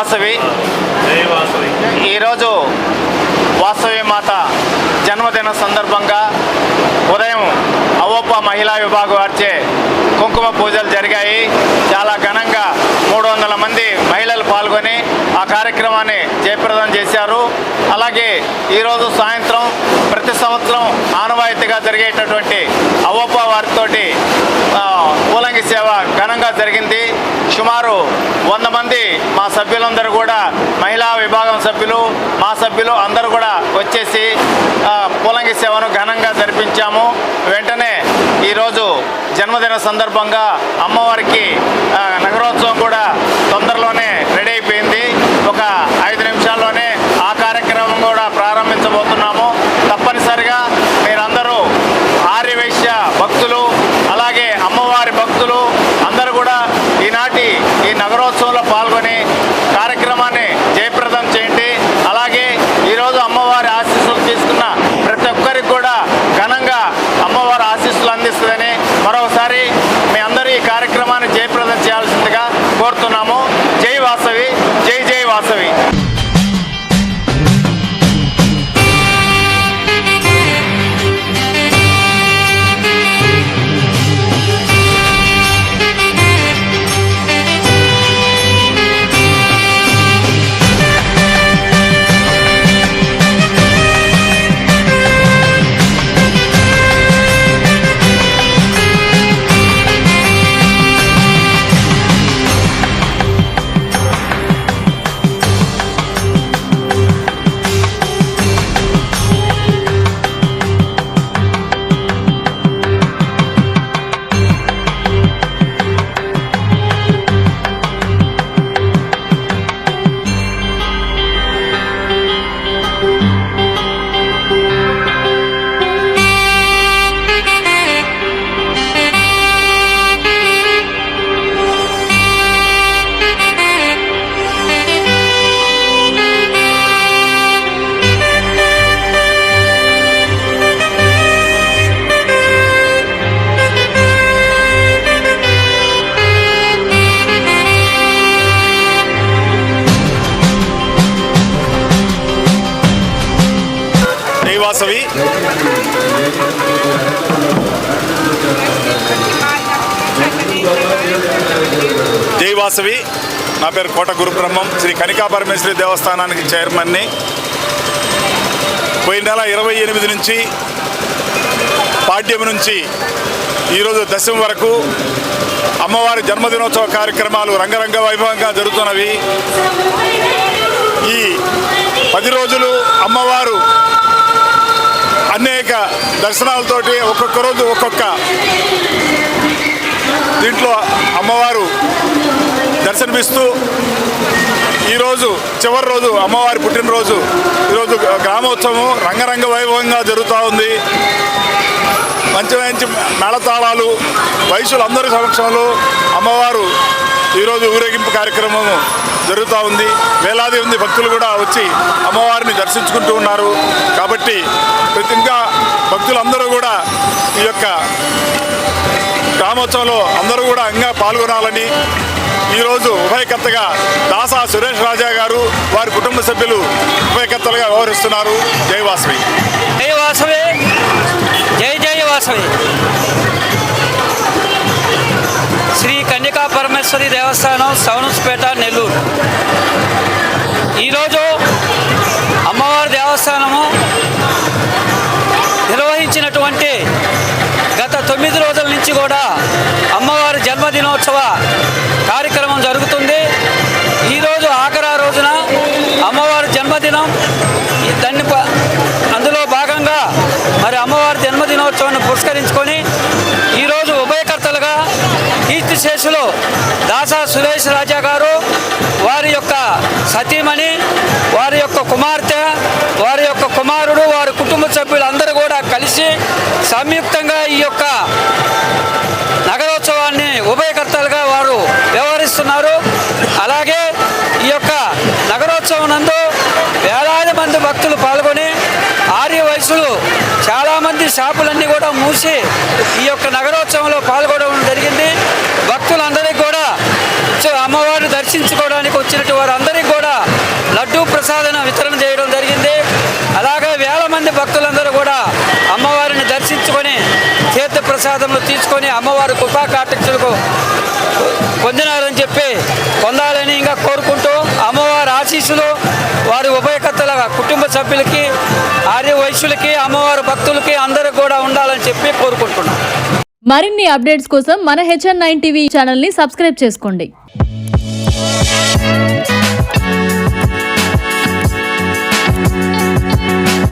వాసవి ఈరోజు వాసవి మాత జన్మదిన సందర్భంగా ఉదయం అవోప మహిళా విభాగం వారిచే కుంకుమ పూజలు జరిగాయి. చాలా ఘనంగా మూడు వందల మంది మహిళలు పాల్గొని ఆ కార్యక్రమాన్ని జయప్రదం చేశారు. అలాగే ఈరోజు సాయంత్రం ప్రతి సంవత్సరం ఆనవాయితీగా జరిగేటటువంటి అవోప వారితోటి ఊలంగి సేవ ఘనంగా జరిగింది. సుమారు వంద మంది మా సభ్యులందరూ కూడా మహిళా విభాగం సభ్యులు మా సభ్యులు అందరూ కూడా వచ్చేసి పూలంగి సేవను ఘనంగా జరిపించాము. వెంటనే ఈరోజు జన్మదిన సందర్భంగా అమ్మవారికి వాసవి జై వాసవి. నా పేరు కోట గురుబ్రహ్మం. శ్రీ కనికా పరమేశ్వరి దేవస్థానానికి చైర్మన్ని. పోయిన నెల ఇరవై ఎనిమిది నుంచి పాడ్యం నుంచి ఈరోజు దశం వరకు అమ్మవారి జన్మదినోత్సవ కార్యక్రమాలు రంగరంగ వైభవంగా జరుగుతున్నవి. ఈ పది రోజులు అమ్మవారు దర్శనాలతోటి ఒక్కొక్క రోజు ఒక్కొక్క దీంట్లో అమ్మవారు దర్శనమిస్తూ ఈరోజు చివరి రోజు అమ్మవారి పుట్టినరోజు ఈరోజు గ్రామోత్సవం రంగరంగ వైభవంగా జరుగుతూ ఉంది. మంచి మంచి మేళతాళాలు వయసులందరి సమక్షంలో అమ్మవారు ఈరోజు ఊరేగింపు కార్యక్రమము జరుగుతూ ఉంది. వేలాది మంది భక్తులు కూడా వచ్చి అమ్మవారిని దర్శించుకుంటూ ఉన్నారు. కాబట్టి ప్రతి ఇంకా భక్తులందరూ కూడా ఈ యొక్క గ్రామోత్సవంలో అందరూ కూడా అంగా పాల్గొనాలని ఈరోజు ఉభయకర్తగా దాసా సురేష్ రాజా గారు వారి కుటుంబ సభ్యులు ఉభయకర్తలుగా వ్యవహరిస్తున్నారు. జయవాసవి జై వాసవి. జై జై వాసవి. శ్రీ కన్యకా పరమేశ్వరి దేవస్థానం సవనస్పేట నెల్లూరు. ఈరోజు అమ్మవారి దేవస్థానము కూడా అమ్మవారి జన్మదినోత్సవ కార్యక్రమం జరుగుతుంది. ఈరోజు ఆఖరా రోజున అమ్మవారి జన్మదినం. ఈ దాన్ని అందులో భాగంగా మరి అమ్మవారి జన్మదినోత్సవాన్ని పురస్కరించుకొని ఈరోజు ఉభయకర్తలుగా కీర్తిశేషులు దాసా సురేష్ రాజా గారు వారి యొక్క సతీమణి వారి యొక్క కుమార్తె వారి యొక్క కుమారుడు వారి కుటుంబ సభ్యులందరూ కూడా కలిసి సంయుక్తంగా ఈ యొక్క నగరోత్సవాన్ని ఉభయకర్తలుగా వారు వ్యవహరిస్తున్నారు అలాగే ఈ యొక్క నగరోత్సవం నందు వేలాది మంది భక్తులు పాల్గొని ఆర్య వయసులు చాలామంది షాపులన్నీ కూడా మూసి ఈ యొక్క నగరోత్సవంలో పాల్గొనడం జరిగింది. భక్తులందరికీ కూడా సో అమ్మవారిని దర్శించుకోవడానికి వచ్చినట్టు వారందరికీ కూడా లడ్డూ ప్రసాదన వితరణ చేయడం జరిగింది. అలాగే వేల మంది భక్తులందరూ కూడా అమ్మవారిని దర్శించుకొని తీర్థ ప్రసాదములు తీసుకొని అమ్మవారి కృపా కాటకులకు పొందినారని చెప్పి పొందాలని ఇంకా కోరుకుంటూ అమ్మవారి ఆశీస్సులు వారి ఉభయకర్తల కుటుంబ సభ్యులకి ఆర్య అమ్మవారి భక్తులకి అందరూ కూడా ఉండాలని చెప్పి కోరుకుంటున్నాం. మరిన్ని అప్డేట్స్ కోసం మన హెచ్ఎన్ నైన్ టీవీ ఛానల్ని సబ్స్క్రైబ్ చేసుకోండి.